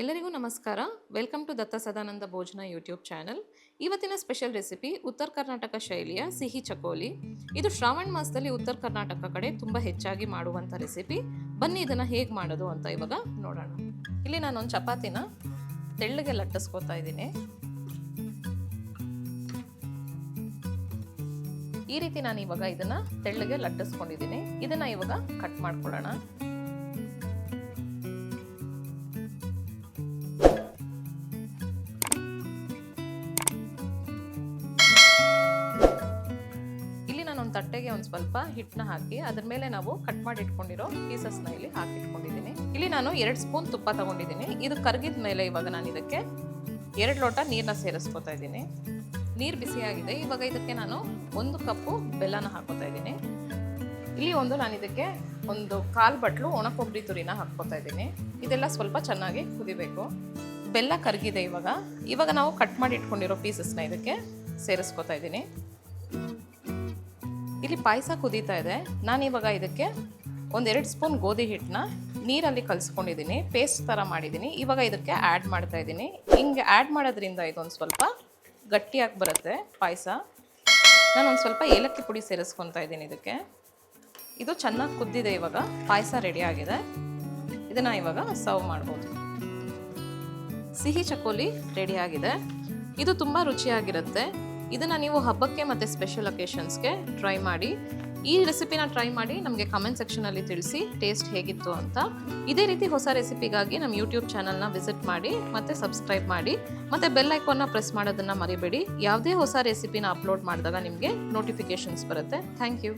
ಎಲ್ಲರಿಗೂ ನಮಸ್ಕಾರ. Welcome to Datta Sadananda Bhojana YouTube channel ಇವತ್ತಿನ ಸ್ಪೆಷಲ್ ರೆಸಿಪಿ ಉತ್ತರ ಕರ್ನಾಟಕ ಶೈಲಿಯ ಸಿಹಿ ಚಕೋಲಿ ಇದು ಶ್ರಾವಣ ಮಾಸದಲ್ಲಿ ಉತ್ತರ ಕರ್ನಾಟಕ ಕಡೆ ತುಂಬ ಹೆಚ್ಚಾಗಿ ಮಾಡುವಂಥ ರೆಸಿಪಿ ಬನ್ನಿ ಇದನ್ನು ಹೇಗೆ ಮಾಡೋದು ಅಂತ ಇವಾಗ ನೋಡೋಣ. ಇಲ್ಲಿ ನಾನೊಂದು ಚಪಾತಿನ ತೆಳ್ಳಗೆ ಲಟ್ಟಿಸ್ಕೊತಾ ಇದ್ದೀನಿ. ಈ ರೀತಿ ನಾನು ಇವಾಗ ಇದನ್ನ ತೆಳ್ಳಗೆ ಲಟ್ಟಿಸ್ಕೊಂಡಿದ್ದೀನಿ. ಇದನ್ನ ಇವಾಗ ಕಟ್ ಮಾಡ್ಕೊಳ್ಳೋಣ. ಒಂದು ತಟ್ಟೆಗೆ ಒಂದು ಸ್ವಲ್ಪ ಹಿಟ್ಟನ್ನ ಹಾಕಿ ಅದ್ರ ಮೇಲೆ ನಾವು ಕಟ್ ಮಾಡಿ ಇಟ್ಕೊಂಡಿರೋ ಪೀಸಸ್ನ ಇಲ್ಲಿ ಹಾಕಿ ಇಟ್ಕೊಂಡಿದ್ದೀನಿ. ಇಲ್ಲಿ ನಾನು ಎರಡು ಸ್ಪೂನ್ ತುಪ್ಪ ತಗೊಂಡಿದ್ದೀನಿ. ಇದು ಕರಗಿದ ಮೇಲೆ ಇವಾಗ ನಾನು ಇದಕ್ಕೆ ಎರಡು ಲೋಟ ನೀರನ್ನ ಸೇರಿಸ್ಕೊತಾ ಇದ್ದೀನಿ. ನೀರು ಬಿಸಿಯಾಗಿದೆ. ಇವಾಗ ಇದಕ್ಕೆ ನಾನು ಒಂದು ಕಪ್ಪು ಬೆಲ್ಲನ ಹಾಕೋತಾ ಇದ್ದೀನಿ. ಇಲ್ಲಿ ಒಂದು ನಾನು ಇದಕ್ಕೆ ಒಂದು ಕಾಲು ಬಟ್ಲು ಒಣ ಕೊಬ್ಬರಿ ತುರಿನ ಹಾಕ್ಕೋತಾ ಇದ್ದೀನಿ. ಇದೆಲ್ಲ ಸ್ವಲ್ಪ ಚೆನ್ನಾಗಿ ಕುದಿಬೇಕು. ಬೆಲ್ಲ ಕರಗಿದೆ ಇವಾಗ. ಇವಾಗ ನಾವು ಕಟ್ ಮಾಡಿ ಇಟ್ಕೊಂಡಿರೋ ಪೀಸಸ್ನ ಇದಕ್ಕೆ ಸೇರಿಸ್ಕೊತಾ ಇದ್ದೀನಿ. ಇಲ್ಲಿ ಪಾಯಸ ಕುದೀತಾ ಇದೆ. ನಾನು ಇವಾಗ ಇದಕ್ಕೆ ಒಂದೆರಡು ಸ್ಪೂನ್ ಗೋಧಿ ಹಿಟ್ಟನ್ನ ನೀರಲ್ಲಿ ಕಲಿಸ್ಕೊಂಡಿದ್ದೀನಿ. ಪೇಸ್ಟ್ ಥರ ಮಾಡಿದ್ದೀನಿ. ಇವಾಗ ಇದಕ್ಕೆ ಆ್ಯಡ್ ಮಾಡ್ತಾ ಇದ್ದೀನಿ. ಹಿಂಗೆ ಆ್ಯಡ್ ಮಾಡೋದ್ರಿಂದ ಇದೊಂದು ಸ್ವಲ್ಪ ಗಟ್ಟಿಯಾಗಿ ಬರುತ್ತೆ ಪಾಯಸ. ನಾನು ಒಂದು ಸ್ವಲ್ಪ ಏಲಕ್ಕಿ ಪುಡಿ ಸೇರಿಸ್ಕೊತಾ ಇದ್ದೀನಿ ಇದಕ್ಕೆ. ಇದು ಚೆನ್ನಾಗಿ ಕುದ್ದಿದೆ ಇವಾಗ. ಪಾಯಸ ರೆಡಿ ಆಗಿದೆ. ಇದನ್ನು ಇವಾಗ ಸರ್ವ್ ಮಾಡ್ಬೋದು. ಸಿಹಿ ಚಕೋಲಿ ರೆಡಿಯಾಗಿದೆ ಇದು ತುಂಬ ರುಚಿಯಾಗಿರುತ್ತೆ. ಇದನ್ನು ನೀವು ಹಬ್ಬಕ್ಕೆ ಮತ್ತು ಸ್ಪೆಷಲ್ ಅಕೇಶನ್ಸ್ಗೆ ಟ್ರೈ ಮಾಡಿ, ಈ ರೆಸಿಪಿನ ಟ್ರೈ ಮಾಡಿ ನಮಗೆ ಕಮೆಂಟ್ ಸೆಕ್ಷನಲ್ಲಿ ತಿಳಿಸಿ ಟೇಸ್ಟ್ ಹೇಗಿತ್ತು ಅಂತ. ಇದೇ ರೀತಿ ಹೊಸ ರೆಸಿಪಿಗಾಗಿ ನಮ್ಮ ಯೂಟ್ಯೂಬ್ ಚಾನಲ್ನ ವಿಸಿಟ್ ಮಾಡಿ, ಮತ್ತು ಸಬ್ಸ್ಕ್ರೈಬ್ ಮಾಡಿ, ಮತ್ತು ಬೆಲ್ ಐಕಾನ್ನ ಪ್ರೆಸ್ ಮಾಡೋದನ್ನು ಮರಿಬೇಡಿ. ಯಾವುದೇ ಹೊಸ ರೆಸಿಪಿನ ಅಪ್ಲೋಡ್ ಮಾಡಿದಾಗ ನಿಮಗೆ ನೋಟಿಫಿಕೇಷನ್ಸ್ ಬರುತ್ತೆ. Thank you